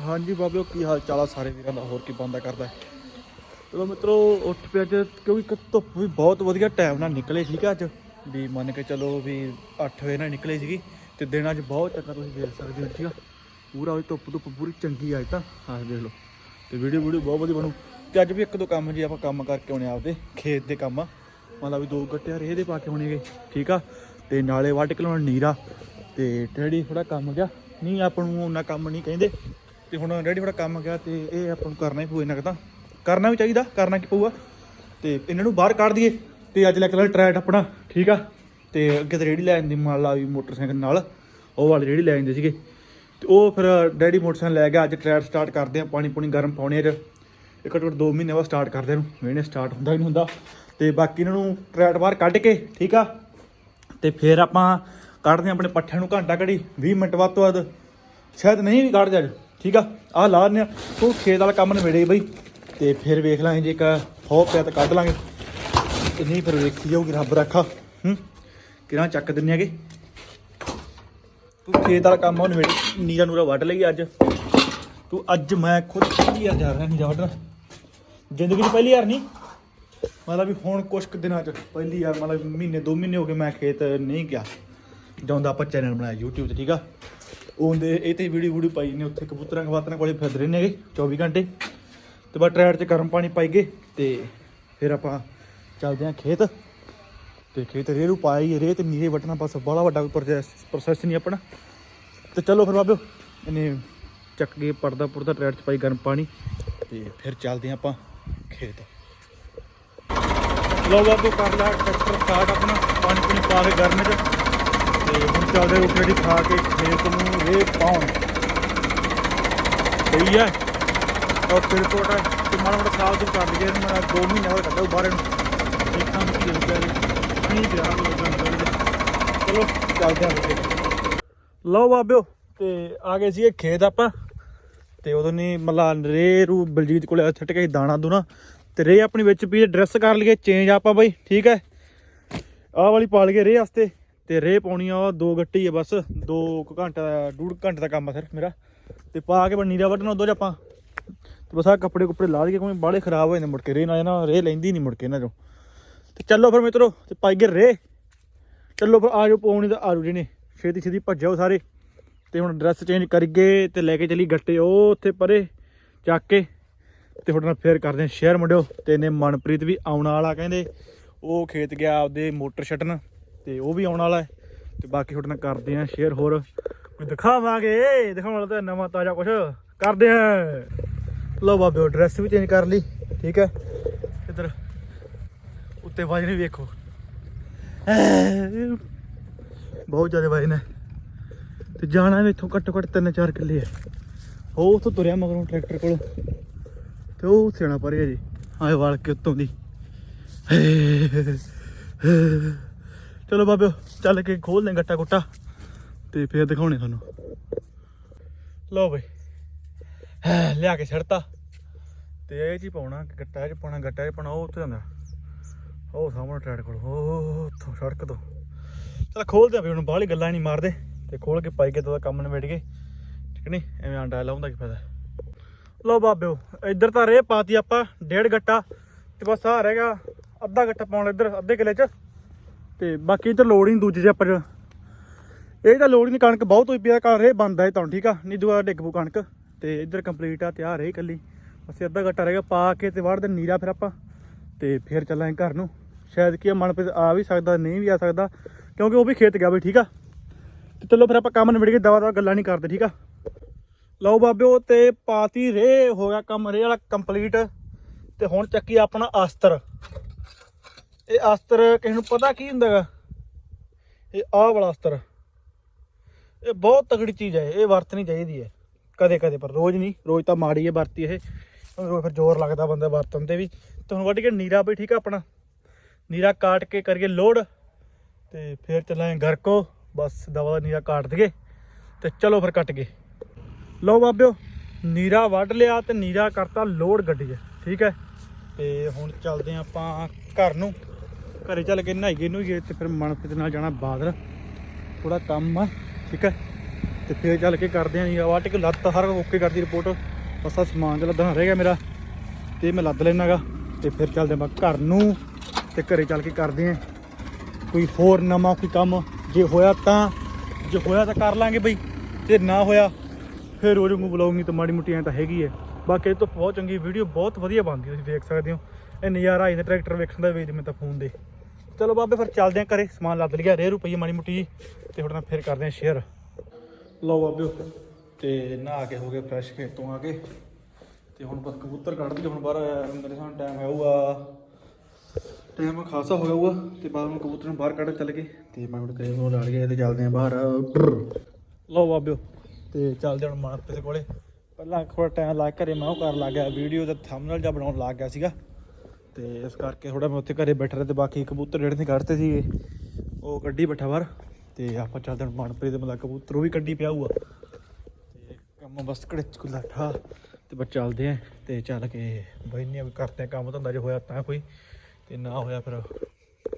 ਹਾਂਜੀ ਬਾਬਿਓ ਕੀ ਹਾਲ ਚਾਲ ਆ ਸਾਰੇ ਵੀਰਾਂ ਦਾ? ਹੋਰ ਕੀ ਬੰਦਾ ਕਰਦਾ? ਚਲੋ ਮਿੱਤਰੋ, ਉੱਠ ਪਿਆ ਅੱਜ, ਕਿਉਂਕਿ ਇੱਕ ਧੁੱਪ ਵੀ ਬਹੁਤ ਵਧੀਆ ਟਾਈਮ ਨਾਲ ਨਿਕਲੇ ਠੀਕ ਆ ਅੱਜ। ਵੀ ਮੰਨ ਕੇ ਚਲੋ ਵੀ 8 ਵਜੇ ਨਾਲ ਨਿਕਲੇ ਸੀਗੀ, ਤੇ ਦਿਨ ਅੱਜ ਬਹੁਤ ਚੰਗਾ ਤੁਸੀਂ ਦੇਖ ਸਕਦੇ ਹੋ ਠੀਕ ਆ। ਪੂਰਾ ਉਹ ਧੁੱਪ ਧੁੱਪ, ਪੂਰੀ ਚੰਗੀ ਅੱਜ ਤਾਂ। ਆਹ ਦੇਖ ਲਓ। ਤੇ ਵੀਡੀਓ ਵੀਡੀਓ ਬਹੁਤ ਵਧੀਆ ਬਣੂ। ਤੇ ਅੱਜ ਵੀ ਇੱਕ ਦੋ ਕੰਮ ਜੀ ਆਪਾਂ ਕੰਮ ਕਰਕੇ ਆਉਣੇ ਆਪਦੇ, ਖੇਤ ਦੇ ਕੰਮ ਆ। ਮਤਲਬ ਵੀ ਦੋ ਗੱਟੇ ਰੇਹ ਦੇ ਪਾ ਕੇ ਆਉਣੇਗੇ, ਠੀਕ ਆ। ਤੇ ਨਾਲੇ ਵੱਢ ਕੇ ਲਾਉਣਾ ਨੀਰਾ। ਤੇ ਡੈਡੀ ਥੋੜਾ ਕੰਮ ਗਿਆ ਨਹੀਂ ਆਪਾਂ ਨੂੰ ਉਹਨਾਂ ਕੰਮ ਨਹੀਂ ਕਹਿੰਦੇ। ਤੇ ਹੁਣ ਡੈਡੀ ਥੋੜਾ ਕੰਮ ਗਿਆ ਤੇ ਇਹ ਆਪਾਂ ਨੂੰ ਕਰਨਾ ਹੀ ਪਊ ਇਹਨਾਂ ਤਾਂ ਕਰਨਾ ਵੀ ਚਾਹੀਦਾ, ਕਰਨਾ ਕੀ ਪਊਗਾ। ਤੇ ਇਹਨਾਂ ਨੂੰ ਬਾਹਰ ਕੱਢ ਦਈਏ ਤੇ ਅੱਜ ਲੈ ਕੇ ਲੈ ਟਰੈਟ ਆਪਣਾ, ਠੀਕ ਆ। ਤੇ ਅੱਗੇ ਤੇ ਰੇੜੀ ਲੈ ਜਾਂਦੀ ਮੰਨ ਲਾ ਵੀ ਮੋਟਰਸਾਈਕਲ ਨਾਲ, ਉਹ ਵਾਲੀ ਰੇੜੀ ਲੈ ਜਾਂਦੇ ਸੀਗੇ। ਤੇ ਉਹ ਫਿਰ ਡੈਡੀ ਮੋਟਰਸਾਈਕਲ ਲੈ ਗਿਆ, ਅੱਜ ਟਰੈਟ ਸਟਾਰਟ ਕਰਦੇ ਆ, ਪਾਣੀ ਪੂਣੀ ਗਰਮ ਪਾਉਣੇ ਅੱਜ। ਇੱਕ ਘੱਟੋ ਘੱਟ 2 ਮਹੀਨੇ ਬਾਅਦ ਸਟਾਰਟ ਕਰਦੇ ਨੂੰ ਮਹੀਨੇ ਸਟਾਰਟ ਹੁੰਦਾ ਹੀ ਨਹੀਂ ਹੁੰਦਾ। ਤੇ ਬਾਕੀ ਇਹਨਾਂ ਨੂੰ ਟਰੈਟ ਬਾਹਰ ਕੱਢ ਕੇ, ਠੀਕ ਆ। ਤੇ ਫਿਰ ਆਪਾਂ ਕੱਢਦੇ ਹਾਂ ਆਪਣੇ ਪੱਠਿਆਂ ਨੂੰ ਘੰਟਾ ਘੜੀ 20 ਮਿੰਟ ਵੱਧ ਤੋਂ ਵੱਧ। ਸ਼ਾਇਦ ਨਹੀਂ ਵੀ ਕੱਢਦੇ ਅੱਜ। ਠੀਕ ਆ? ਆਹ ਲਾ ਦਿੰਦੇ ਆ। ਉਹ ਖੇਤ ਵਾਲਾ ਕੰਮ ਨਵੇੜੇ ਬਈ। ਤੇ ਫਿਰ ਵੇਖ ਲਾਂਗੇ ਜੇ ਇੱਕ ਹੋ ਪਿਆ ਤਾਂ ਕੱਢ ਲਾਂਗੇ। ਤੇ ਨਹੀਂ ਫਿਰ ਵੇਖੀ ਜਾਊਗੀ, ਰੱਬ ਰੱਖਾ। ਹੂੰ? ਕਿਰਾਂ ਚੱਕ ਦਿੰਨੇ ਹੈਗੇ? ਤੂੰ ਖੇਤ ਵਾਲਾ ਕੰਮ ਉਹ ਨਵੇੜੇ ਨੀਰਾ ਨੂਰਾ ਵੱਢ ਲਈ ਅੱਜ। ਤੂੰ ਅੱਜ ਮੈਂ ਖੁਦ ਪਹਿਲੀ ਵਾਰ ਜਾ ਰਿਹਾ ਨੀਰਾ ਵੱਢਣ। ਜ਼ਿੰਦਗੀ 'ਚ ਪਹਿਲੀ ਵਾਰ ਨਹੀਂ। ਮਤਲਬ ਵੀ ਹੁਣ ਕੁਛ ਕੁ ਦਿਨਾਂ 'ਚ ਪਹਿਲੀ ਵਾਰ, ਮਤਲਬ ਮਹੀਨੇ, ਦੋ ਮਹੀਨੇ ਹੋ ਗਏ ਮੈਂ ਖੇਤ ਨਹੀਂ ਗਿਆ। ਜਾਂਦਾ ਆਪਾਂ ਚੈਨਲ ਬਣਾਇਆ YouTube ਤੇ, ਠੀਕ ਆ? ਉਹਦੇ ਇਹ ਤੇ ਵੀਡੀਓ ਵੀਡੀਓ ਪਾਈ ਨੇ ਉੱਥੇ ਕਬੂਤਰਾਂ ਕਬਾਤਰਾਂ ਕੋਲੇ ਫਿਰਦੇ ਰਹਿੰਦੇ ਹੈਗੇ 24 ਘੰਟੇ। ਤੇ ਬਸ ਟਰੈਡ 'ਚ ਗਰਮ ਪਾਣੀ ਪਾਈ ਗਏ ਤੇ ਫਿਰ ਆਪਾਂ ਚੱਲਦੇ ਹਾਂ ਖੇਤ। ਤੇ ਖੇਤ ਰੇਰੂ ਪਾਈ, ਰੇਹ ਤੇ ਨੀਰੇ ਵੱਟਣਾ ਬਸ ਬੜਾ ਵੱਡਾ ਪ੍ਰੋਸੈਸ ਪ੍ਰੋਸੈਸ ਨਹੀਂ ਆਪਣਾ। ਤੇ ਚਲੋ ਫਿਰ ਬਾਬਿਓ, ਇਹਨੇ ਚੱਕ ਕੇ ਪਰਦਾ ਪੁਰਦਾ ਟਰੈਡ 'ਚ ਪਾਈ ਗਰਮ ਪਾਣੀ ਤੇ ਫਿਰ ਚੱਲਦੇ ਹਾਂ ਆਪਾਂ ਖੇਤ। ਲੋ ਬਾਬੂ ਕਰ ਲਿਆ ਟਰੈਕਟਰ ਸਟਾਰਟ ਆਪਣਾ, ਪਾਣੀ ਪੂਣੀ ਪਾ ਕੇ ਗਰਮ 'ਚ। ਤੇ ਹੁਣ ਚੱਲਦੇ ਰੋਟੀ ਖਾ ਕੇ ਖੇਤ ਨੂੰ ਰੇਹ ਪਾਉਣ। ਸਹੀ ਹੈ। ਔਰ ਫਿਰ ਕੋਟਾ ਤੇ ਮਾੜਾ ਮੋਟਾ ਸਾਫ਼ ਸੁਥਰਾ ਕਰ ਲਈਏ ਮੇਰਾ 2 ਮਹੀਨੇ ਹੋਰ ਕੱਢੋ ਬਾਹਰ ਨੂੰ। ਦੇਖਾਂ ਕੀ ਹੁੰਦਾ ਹੈ ਨਹੀਂ ਪਿਆ ਚਲੋ, ਚੱਲਦੇ ਹਾਂ ਲਓ ਬਾਬਿਓ, ਤੇ ਆ ਗਏ ਸੀ ਖੇਤ ਆਪਾਂ। ਤੇ ਉਦੋਂ ਨਹੀਂ ਮਤਲਬ ਰੇ ਰੂ ਬਲਜੀਤ ਕੋਲੇ ਛੱਟ ਕੇ ਦਾਣਾ ਦੂਣਾ। ਤੇ ਰੇ ਆਪਣੀ ਵਿੱਚ ਵੀ ਡਰੈਸ ਕਰ ਲਈਏ ਚੇਂਜ ਆਪਾਂ ਬਾਈ, ਠੀਕ ਹੈ। ਆਹ ਵਾਲੀ ਪਾ ਲਈਏ ਰੇ ਵਾਸਤੇ। ਤੇ ਰੇ ਪਾਉਣੀ ਆ ਉਹ ਦੋ ਗੱਟੀ ਆ ਬਸ 2 ਘੰਟੇ ਦਾ ਡੂਢ ਘੰਟੇ ਦਾ ਕੰਮ ਆ ਫਿਰ ਮੇਰਾ। ਤੇ ਪਾ ਕੇ ਬੰਨੀ ਦਾ ਵੱਢਣਾ ਉਦੋਂ 'ਚ ਆਪਾਂ। ਤੇ ਬਸ ਆ ਕੱਪੜੇ ਕੁੱਪੜੇ ਲਾ ਦਈਏ, ਕਿਉਂਕਿ ਬਾਲੇ ਖਰਾਬ ਹੋ ਜਾਂਦੇ ਮੁੜ ਕੇ ਰੇ ਨਾਲ ਨਾ ਰੇ ਲੈਂਦੀ ਨਹੀਂ ਮੁੜ ਕੇ ਇਹਨਾਂ ਚੋਂ। ਤੇ ਚੱਲੋ ਫਿਰ ਮਿੱਤਰੋ, ਤੇ ਪਾਈਏ ਰੇ ਚੱਲੋ ਫਿਰ ਆਜੋ ਪਾਉਣੀ ਤਾਂ ਆਰੂ ਜੀ ਨੇ ਛੇਤੀ ਛੇਤੀ ਭੱਜੋ ਸਾਰੇ। ਤੇ ਹੁਣ ਡਰੈਸ ਚੇਂਜ ਕਰੀਏ ਤੇ ਲੈ ਕੇ ਚਲੀ ਗੱਟੇ ਉਹ ਉੱਥੇ ਪਰੇ, ਚੱਕ ਕੇ। ਤੇ ਤੁਹਾਡੇ ਨਾਲ ਫੇਰ ਕਰਦੇ ਹਾਂ ਸ਼ੇਅਰ ਮੁੰਡਿਓ। ਤੇ ਇਹਨੇ ਮਨਪ੍ਰੀਤ ਵੀ ਆਉਣ ਵਾਲਾ ਕਹਿੰਦੇ, ਉਹ ਖੇਤ ਗਿਆ ਆਪਦੇ ਮੋਟਰ ਛੱਡਣ। ਤੇ ਉਹ ਵੀ ਆਉਣ ਵਾਲਾ ਹੈ। ਤੇ ਬਾਕੀ ਤੁਹਾਡੇ ਨਾਲ ਕਰਦੇ ਹਾਂ ਸ਼ੇਅਰ ਹੋਰ। ਕੋਈ ਦਿਖਾਵਾਂਗੇ, ਦਿਖਾਉਣ ਵਾਲਾ ਤਾਂ ਨਵਾਂ ਤਾਜ਼ਾ ਕੁਛ। ਕਰਦੇ ਹਾਂ। ਲਓ ਬਾਬਿਓ ਡਰੈਸ ਵੀ ਚੇਂਜ ਕਰ ਲਈ। ਠੀਕ ਹੈ। ਇੱਧਰ, ਉੱਤੇ ਵਜਨ ਵੀ ਵੇਖੋ। ਬਹੁਤ ਜ਼ਿਆਦਾ ਵਜਨ ਹੈ। ਤੇ ਜਾਣਾ ਵੀ ਇੱਥੋਂ ਘੱਟੋ ਘੱਟ 3-4 ਕਿੱਲੇ ਹੈ। ਉਹ ਉੱਥੋਂ ਤੁਰਿਆ ਮਗਰੋਂ ਟਰੈਕਟਰ ਕੋਲ। ਤੇ ਉਹ ਸਿਆਣਾ ਪਰੇ ਜੀ। ਆਏ ਵਾਲ ਕੇ ਉੱਤੋਂ ਦੀ। ਚਲੋ ਬਾਬਿਓ, ਚੱਲ ਕੇ ਖੋਲ ਲੈ ਗੱਟਾ ਗੁੱਟਾ ਤੇ ਫੇਰ ਦਿਖਾਉਣੇ ਤੁਹਾਨੂੰ। ਲਓ ਬਈ ਲਿਆ ਕੇ ਛੜਤਾ ਤੇ ਇਹ ਜੀ ਪਾਉਣਾ, ਗੱਟਾ ਚ ਪਾਉਣਾ, ਗੱਟਾ ਚ ਪਾਉਣਾ, ਉਹ ਉੱਥੇ ਜਾਂਦਾ। ਉਹ ਸਾਹਮਣੇ ਟਰੈਕ ਕੋਲ, ਉਹ ਉੱਥੋਂ ਸੜਕ ਤੋਂ। ਚਲ ਖੋਲਦੇ ਆ ਵੀ ਹੁਣ ਬਾਹਲੀ ਗੱਲਾਂ ਨਹੀਂ ਮਾਰਦੇ। ਤੇ ਖੋਲ ਕੇ ਪਾਈ ਕੇ ਤਾਂ ਕੰਮ ਨਿਬੇੜ ਗਏ ਠੀਕ ਨਹੀਂ? ਐਵੇਂ ਆਂਡਾ ਲਾਉਂਦਾ ਕੀ ਫਾਇਦਾ। ਲਓ ਬਾਬਿਓ, ਇੱਧਰ ਤਾਂ ਰੇ ਪਾਤੀ ਆਪਾਂ, ਡੇਢ ਗੱਟਾ। ਤੇ ਬਸ ਆ ਗਿਆ, ਅੱਧਾ ਗੱਟਾ ਪਾਉਣ ਇੱਧਰ, ਅੱਧੇ ਕਿਲੇ ਚ। ਤੇ ਬਾਕੀ ਇੱਧਰ ਲੋੜ ਹੀ ਨਹੀਂ ਦੂਜੇ ਚ ਆਪਾਂ ਇਹ ਤਾਂ ਲੋੜ ਹੀ ਨਹੀਂ ਕਣਕ ਬਹੁਤ ਹੋਈ ਪਿਆ ਘਰ ਇਹ ਬੰਦਾ ਹੈ ਤਾਂ ਠੀਕ ਆ? ਨਹੀਂ ਦੁਆ ਡਿੱਗ ਪੂ ਕਣਕ ਤੇ ਇੱਧਰ ਕੰਪਲੀਟ ਆ ਤਿਆਰ ਹੈ ਇਕੱਲੀ। ਅਸੀਂ ਅੱਧਾ ਗੱਟਾ ਰਹਿ ਗਿਆ ਪਾ ਕੇ ਤੇ ਵੜ ਦੇ ਨੀਰਾ ਫਿਰ ਆਪਾਂ ਤੇ ਫਿਰ ਚੱਲਾਂਗੇ ਘਰ ਨੂੰ। ਸ਼ਾਇਦ ਕੀ ਆ, ਮਨਪ੍ਰੀਤ ਆ ਵੀ ਸਕਦਾ ਨਹੀਂ ਵੀ ਆ ਸਕਦਾ ਕਿਉਂਕਿ ਉਹ ਵੀ ਖੇਤ ਗਿਆ ਵੀ ਠੀਕ ਆ? ਤੇ ਚਲੋ ਫਿਰ ਆਪਾਂ ਕੰਮ ਨਿਬੜ ਕੇ ਦਵਾ ਦਵਾ ਗੱਲਾਂ ਨਹੀਂ ਕਰਦੇ ਠੀਕ ਆ? ਲਓ ਬਾਬਿਓ ਤੇ ਪਾਤੀ ਰੇ ਹੋ ਗਿਆ ਕੰਮ ਰੇ ਵਾਲਾ ਕੰਪਲੀਟ ਤੇ ਹੁਣ ਚੱਕੀ ਆਪਣਾ ਅਸਤਰ। ਇਹ ਅਸਤਰ ਕਿਸੇ ਨੂੰ ਪਤਾ ਕੀ ਹੁੰਦਾ ਹੈਗਾ ਇਹ ਆਹ ਵਾਲਾ ਅਸਤਰ। ਇਹ ਬਹੁਤ ਤਗੜੀ ਚੀਜ਼ ਹੈ, ਇਹ ਵਰਤਣੀ ਚਾਹੀਦੀ ਹੈ। ਕਦੇ ਕਦੇ, ਪਰ ਰੋਜ਼ ਨਹੀਂ, ਰੋਜ਼ ਤਾਂ ਮਾੜੀ ਹੈ ਵਰਤੀ ਇਹ। ਰੋਜ਼ ਫਿਰ ਜ਼ੋਰ ਲੱਗਦਾ ਬੰਦਾ ਵਰਤਣ ਤੇ ਵੀ। ਤੁਹਾਨੂੰ ਵੱਢ ਕੇ ਨੀਰਾ ਵੀ ਠੀਕ ਆ ਆਪਣਾ। ਨੀਰਾ ਕਾਟ ਕੇ ਕਰੀਏ ਲੋਡ ਤੇ ਫਿਰ ਚੱਲਾਂਗੇ ਘਰ ਕੋ। ਬਸ ਦਵਾ ਦਾ ਨੀਰਾ ਕਾਟ ਦਈਏ ਤੇ ਚਲੋ ਫਿਰ ਕੱਟ ਗਏ। ਲਓ ਬਾਬਿਓ, ਨੀਰਾ ਵੱਢ ਲਿਆ ਤੇ ਨੀਰਾ ਕਰਤਾ ਲੋਡ ਗੱਡੀ 'ਚ, ਠੀਕ ਹੈ? ਤੇ ਹੁਣ ਚੱਲਦੇ ਹਾਂ ਆਪਾਂ ਘਰ ਨੂੰ। ਘਰੇ ਚੱਲ ਕੇ ਨਹਾਈਏ ਨੂੰ ਤੇ ਫਿਰ ਮਨਪ੍ਰੀਤ ਨਾਲ ਜਾਣਾ ਬਾਦਰ। ਥੋੜਾ ਕੰਮ ਆ, ਠੀਕ ਹੈ ਤੇ ਫਿਰ ਚੱਲ ਕੇ ਕਰਦੇ ਆਂ ਜੀ ਵਾਟ ਕੇ ਲੱਤ ਹਰ ਓਕੇ ਕਰਦੀ ਰਿਪੋਰਟ ਬਸ ਆ ਸਮਾਨ ਜਿਹਾ ਲੱਦਣਾ ਰਹਿ ਗਿਆ ਮੇਰਾ, ਤੇ ਮੈਂ ਲੱਦ ਲੈਣਾਗਾ ਤੇ ਫਿਰ ਚੱਲਦੇ ਆਪਾਂ ਘਰ ਨੂੰ, ਤੇ ਘਰੇ ਚੱਲ ਕੇ ਕਰਦੇ ਆਂ। ਕੋਈ ਹੋਰ ਨਵਾਂ ਕੋਈ ਕੰਮ ਜੇ ਹੋਇਆ ਤਾਂ, ਜੇ ਹੋਇਆ ਤਾਂ ਕਰ ਲਾਂਗੇ ਬਈ, ਜੇ ਨਾ ਹੋਇਆ, ਫਿਰ ਰੋਜ਼ ਨੂੰ ਬੁਲਾਉਂਗੀ ਤਾਂ ਮਾੜੀ ਮੁੱਟੀ ਐਂ ਤਾਂ ਹੈਗੀ ਹੈ ਬਾਕੀ ਇਹ ਤੋਂ ਬਹੁਤ ਚੰਗੀ ਵੀਡੀਓ ਬਹੁਤ ਵਧੀਆ ਬਣਦੀ ਤੁਸੀਂ ਵੇਖ ਸਕਦੇ ਹੋ। ਇਹ ਨਜ਼ਾਰਾ ਆਈ ਟਰੈਕਟਰ ਵੇਖਣ ਦਾ ਵੇਚ ਮੈਂ ਤਾਂ ਫੋਨ ਦੇ। ਚਲੋ ਬਾਬੇ, ਫਿਰ ਚੱਲਦੇ ਆਂ ਘਰੇ, ਸਮਾਨ ਲੱਦ ਲਿਆ ਰੇ ਰੁਪਈਏ ਮਾੜੀ ਮੁੱਟੀ ਜੀ, ਤੇ ਹੁਣ ਫਿਰ ਕਰਦੇ ਆਂ ਸ਼ੇਅਰ ਲਓ ਬਾਬਿਓ ਤੇ ਨਹਾ ਕੇ ਹੋ ਗਏ ਫਰੈਸ਼ ਖੇਤੋਂ ਆ ਕੇ। ਤੇ ਹੁਣ ਬਸ ਕਬੂਤਰ ਕੱਢ ਦਈਏ, ਹੁਣ ਬਾਹਰ ਮੇਰੇ ਸਾਹਮਣੇ ਟਾਈਮ ਆਊਗਾ ਟਾਈਮ ਖਾਸਾ ਹੋ ਗਿਆ ਹੋਊਗਾ, ਤੇ ਬਾਅਦ ਨੂੰ ਕਬੂਤਰ ਨੂੰ ਬਾਹਰ ਕੱਢ ਚੱਲ ਗਏ। ਤੇ ਮੈਂ ਹੁਣ ਕਰੇ ਉਹ ਲੜ ਗਏ ਤੇ ਚੱਲਦੇ ਆਂ ਬਾਹਰ। ਲਓ ਬਾਬਿਓ ਤੇ ਚੱਲਦੇ ਹੁਣ ਮਾਨਪੇ ਦੇ ਕੋਲੇ। ਪਹਿਲਾਂ ਥੋੜਾ ਟਾਈਮ ਲਾ ਕੇ ਘਰੇ ਮੈਂ ਉਹ ਕਰ ਲੱਗ ਗਿਆ ਵੀਡੀਓ ਦਾ ਥੰਬਨੇਲ ਜਿਹਾ ਬਣਾਉਣ ਲੱਗ ਗਿਆ ਸੀਗਾ। ਤੇ ਇਸ ਕਰਕੇ ਥੋੜਾ ਮੈਂ ਉੱਥੇ ਘਰੇ ਬੈਠਾ ਰਿਹਾ ਤੇ ਬਾਕੀ ਕਬੂਤਰ ਜਿਹੜੇ ਨੇ ਕੱਢਤੇ ਸੀਗੇ, ਉਹ ਕੱਢੀ ਬੈਠਾ ਬਾਹਰ ਤੇ ਆਪਾਂ ਚੱਲਦੇ ਹਾਂ ਮਨਪ੍ਰੀਤ ਦੇ ਮਤਲਬ ਕਬੂਤਰ, ਉਹ ਵੀ ਕੱਢੀ ਪਿਆ ਹੋਊਗਾ। ਤੇ ਕੰਮ ਬਸ ਘੜੇ ਚ ਕੁਲਾਠਾ ਤੇ ਬਸ ਚੱਲਦੇ ਆਂ ਤੇ ਚੱਲ ਕੇ ਬੈਨੇ ਆ ਵੀ ਕਰਦੇ ਕੰਮ ਧੰਦਾ, ਜੇ ਹੋਇਆ ਤਾਂ ਕੋਈ ਤੇ ਨਾ ਹੋਇਆ ਫਿਰ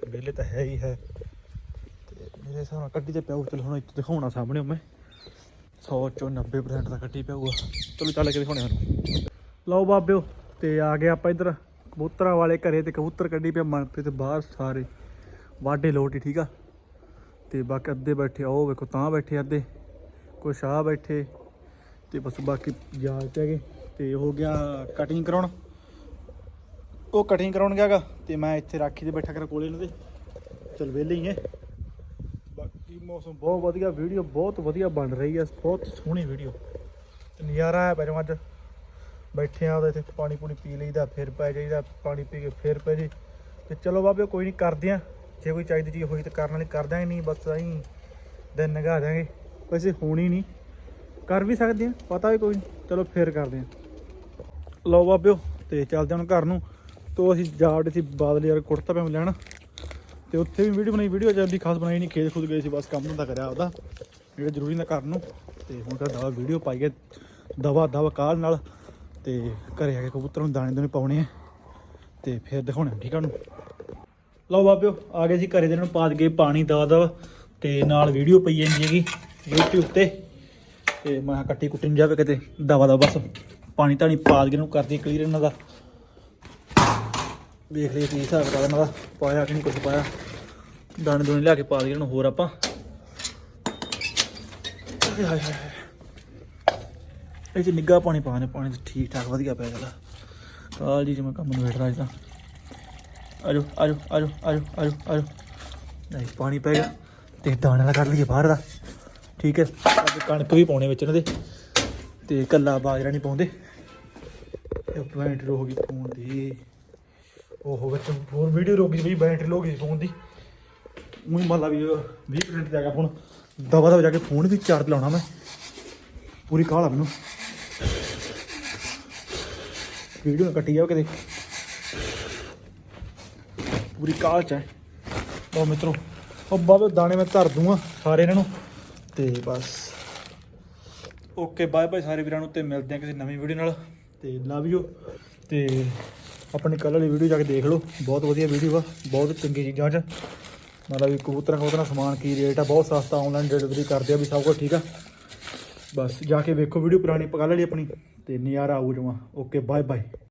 ਵਿਹਲੇ ਤਾਂ ਹੈ ਹੀ ਹੈ। ਤੇ ਮੇਰੇ ਹਿਸਾਬ ਨਾਲ ਕੱਢੀ ਤੇ ਪਿਆ ਚਲੋ ਹੁਣ ਇੱਥੇ ਦਿਖਾਉਣਾ ਸਾਹਮਣੇ ਮੈਂ। 100 ਚੋਂ 90% ਦਾ ਕੱਢੀ ਪਿਆ ਹੋਊਗਾ। ਚਲੋ ਚੱਲ ਕੇ ਦਿਖਾਉਣੇ ਤੁਹਾਨੂੰ ਲਓ ਬਾਬਿਓ, ਤੇ ਆ ਗਏ ਆਪਾਂ ਇੱਧਰ। ਕਬੂਤਰਾਂ ਵਾਲੇ ਘਰੇ ਤੇ ਕਬੂਤਰ ਕੱਢੀ ਪਿਆ ਮਨਪ੍ਰੀਤ ਬਾਹਰ ਸਾਰੇ ਵਾਢੇ ਲੋਟੀ ਠੀਕ ਆ? ਤੇ ਬਾਕੀ ਅੱਧੇ ਬੈਠੇ ਆ, ਉਹ ਵੇਖੋ ਤਾਂ ਬੈਠੇ ਅੱਧੇ ਕੁਛ ਆ ਬੈਠੇ ਤੇ ਬਸ ਬਾਕੀ ਯਾਦ ਤੇ ਹੈਗੇ ਤੇ ਹੋ ਗਿਆ ਕਟਿੰਗ ਕਰਾਉਣ। ਉਹ ਕਟਿੰਗ ਕਰਾਉਣ ਗਿਆਗਾ ਤੇ ਮੈਂ ਇੱਥੇ ਰਾਖੀ ਤੇ ਬੈਠਾ ਕਰ ਕੋਲੇ ਇਹਨਾਂ ਦੇ ਚਲ ਵਿਹਲੇ ਹੀ ਐ ਬਾਕੀ ਮੌਸਮ ਬਹੁਤ ਵਧੀਆ ਵੀਡੀਓ ਬਹੁਤ ਵਧੀਆ ਬਣ ਰਹੀ ਹੈ ਬਹੁਤ ਸੋਹਣੀ ਵੀਡੀਓ। ਤੇ ਨਜ਼ਾਰਾ ਹੈ ਪਿਆ ਅੱਜ। ਬੈਠੇ ਆ, ਉਹਦੇ ਇੱਥੇ ਪਾਣੀ ਪੂਣੀ ਪੀ ਲਈਦਾ, ਫਿਰ ਪੈ ਜਾਈਦਾ, ਪਾਣੀ ਪੀ ਕੇ ਫਿਰ ਪੈ ਜੀ ਤੇ ਚਲੋ ਬਾਬੇ, ਕੋਈ ਨਹੀਂ ਕਰਦੇ ਆ। ਜੇ ਕੋਈ ਚਾਹੀਦੀ ਚੀਜ਼ ਹੋਈ ਤਾਂ ਕਰਨ ਵਾਲੀ ਕਰ ਦਾਂਗੇ ਨਹੀਂ ਬਸ ਅਸੀਂ ਦਿਨ ਨਗਾ ਦਾਂਗੇ ਵੈਸੇ ਹੋਣੀ ਨਹੀਂ ਕਰ ਵੀ ਸਕਦੇ ਆ, ਪਤਾ ਵੀ ਕੋਈ ਨਹੀਂ ਚਲੋ ਫਿਰ ਕਰਦੇ ਆ। ਲਓ ਬਾਬਿਓ, ਤੇ ਚੱਲਦੇ ਹੁਣ ਘਰ ਨੂੰ। ਤੋਂ ਅਸੀਂ ਜਾਵੜੇ ਸੀ ਬਾਦਲ ਯਾਰ ਕੁੜਤਾ ਪਜਾਮਾ ਲੈਣ। ਤੇ ਉੱਥੇ ਵੀ ਵੀਡੀਓ ਬਣਾਈ, ਵੀਡੀਓ ਜਾਂਦੀ ਖਾਸ ਬਣਾਈ ਨਹੀਂ ਖੇਤ ਖੁਦ ਗਏ ਸੀ, ਬਸ ਕੰਮ ਧੰਦਾ ਕਰਿਆ ਉਹਦਾ ਜਿਹੜਾ ਜ਼ਰੂਰੀ ਨਾ ਕਰਨ ਨੂੰ। ਤੇ ਹੁਣ ਤਾਂ ਦਵਾ ਵੀਡੀਓ ਪਾਈਏ ਦਵਾ ਦਵਾ ਕਾਲ ਨਾਲ? ਤੇ ਘਰੇ ਆ ਕੇ ਕਬੂਤਰ ਨੂੰ ਦਾਣੇ ਦੋਨੇ ਪਾਉਣੇ ਆ ਤੇ ਫਿਰ ਦਿਖਾਉਣੇ ਠੀਕ ਆ ਨੂੰ ਲਓ ਬਾਬਿਓ, ਆ ਗਏ ਸੀ ਘਰੇ ਦੇ ਇਹਨਾਂ ਨੂੰ ਪਾ ਦਈਏ ਪਾਣੀ ਦਵਾ ਦਵਾ ਤੇ ਨਾਲ ਵੀਡੀਓ ਪਈ ਜਾਂਦੀ ਹੈਗੀ YouTube ਤੇ ਤੇ ਮੈਂ ਕੱਟੀ ਕੁੱਟੀ ਨੂੰ ਜਾਵੇ ਕਿਤੇ, ਦਵਾ ਦਾ ਬਸ। ਪਾਣੀ ਧਾਣੀ ਪਾ ਦਈਏ ਨੂੰ ਕਰਦੀ ਕਲੀਅਰ ਇਹਨਾਂ ਦਾ। ਵੇਖ ਲਈ ਕੀ ਹਿਸਾਬ ਕਿਤਾਬ ਇਹਨਾਂ ਦਾ, ਪਾਇਆ ਕਿ ਨਹੀਂ ਕੁਝ ਪਾਇਆ। ਦਾਣੇ ਦੋਨੇ ਲਿਆ ਕੇ ਪਾ ਦਏ ਇਹਨਾਂ ਨੂੰ ਹੋਰ ਆਪਾਂ। ਹਾਏ ਹਾਏ। ਇਹ ਚ ਨਿੱਗਾ ਪਾਣੀ ਪਾਣੇ ਪਾਣੀ ਤੇ ਠੀਕ ਠਾਕ, ਵਧੀਆ ਪਿਆ ਜਾਂਦਾ ਕਾਲ ਜੀ ਜਿਵੇਂ ਕੰਮ ਨੂੰ ਵੇਟ ਰਾਜਦਾ ਆਜੋ ਆਜੋ ਆਜੋ ਆਜੋ ਆਜੋ ਆਜੋ। ਨਹੀਂ, ਪਾਣੀ ਪੈ ਗਿਆ ਤੇ ਦਾਣੇ ਦਾ ਕੱਢ ਲਈਏ ਬਾਹਰ ਦਾ। ਠੀਕ ਹੈ ਕਣਕ ਵੀ ਪਾਉਣੇ ਵਿੱਚ ਇਹਨਾਂ ਦੇ। ਤੇ ਕੱਲਾ ਬਾਜਰਾ ਨਹੀਂ ਪਾਉਂਦੇ। ਇਹ ਬੈਟਰੀ ਹੋ ਗਈ ਫੋਨ ਦੀ। ਉਹ ਵਿੱਚ ਹੋਰ ਵੀਡੀਓ ਰੁਕ ਗਈ ਬਈ ਬੈਟਰੀ ਲੋ ਗਈ ਫੋਨ ਦੀ। ਉਹੀ ਮੰਨ ਲਾ ਵੀ 20% ਤੇ ਆ ਗਿਆ ਫੋਨ। ਦਵਾ ਦਵਾ ਜਾ ਕੇ ਫੋਨ ਵੀ ਚਾਰਜ ਲਾਉਣਾ ਮੈਂ। ਪੂਰੀ ਕਾਹਲਾ ਮੈਨੂੰ। ਵੀਡੀਓ ਕੱਟੀ ਜਾਓ ਕਿਤੇ। ਪੂਰੀ ਕਾਲ ਚ ਹੈ। ਉਹ ਮਿੱਤਰੋ, ਉਹ ਬਾਬੇ ਦਾਣੇ ਮੈਂ ਧਰ ਦੂੰਗਾ ਸਾਰੇ ਇਹਨਾਂ ਨੂੰ। ਤੇ ਬਸ। ਓਕੇ, ਬਾਏ ਬਾਏ ਸਾਰੇ ਵੀਰਾਂ ਨੂੰ ਤੇ ਮਿਲਦੇ ਆ ਕਿਸੇ ਨਵੀਂ ਵੀਡੀਓ ਨਾਲ। ਤੇ ਲਵ ਯੂ ਤੇ ਆਪਣੀ ਕੱਲ੍ਹ ਵਾਲੀ ਵੀਡੀਓ ਜਾ ਕੇ ਦੇਖ ਲਓ। ਬਹੁਤ ਵਧੀਆ ਵੀਡੀਓ ਆ, ਬਹੁਤ ਚੰਗੀ ਚੀਜ਼ਾਂ ਚ। ਮਤਲਬ ਵੀ ਕਬੂਤਰਾਂ ਕਬੂਤਰਾਂ ਸਮਾਨ ਕੀ ਰੇਟ ਆ, ਬਹੁਤ ਸਸਤਾ ਆਨਲਾਈਨ ਡਿਲੀਵਰੀ ਕਰਦੇ ਆ ਵੀ ਸਭ ਕੁਝ ਠੀਕ ਆ। ਬਸ ਜਾ ਕੇ ਵੇਖੋ ਵੀਡੀਓ ਪੁਰਾਣੀ ਕੱਲ੍ਹ ਲਈ ਆਪਣੀ ਤੇ ਨਜ਼ਾਰਾ ਆਊ ਜਮਾ। Okay bye bye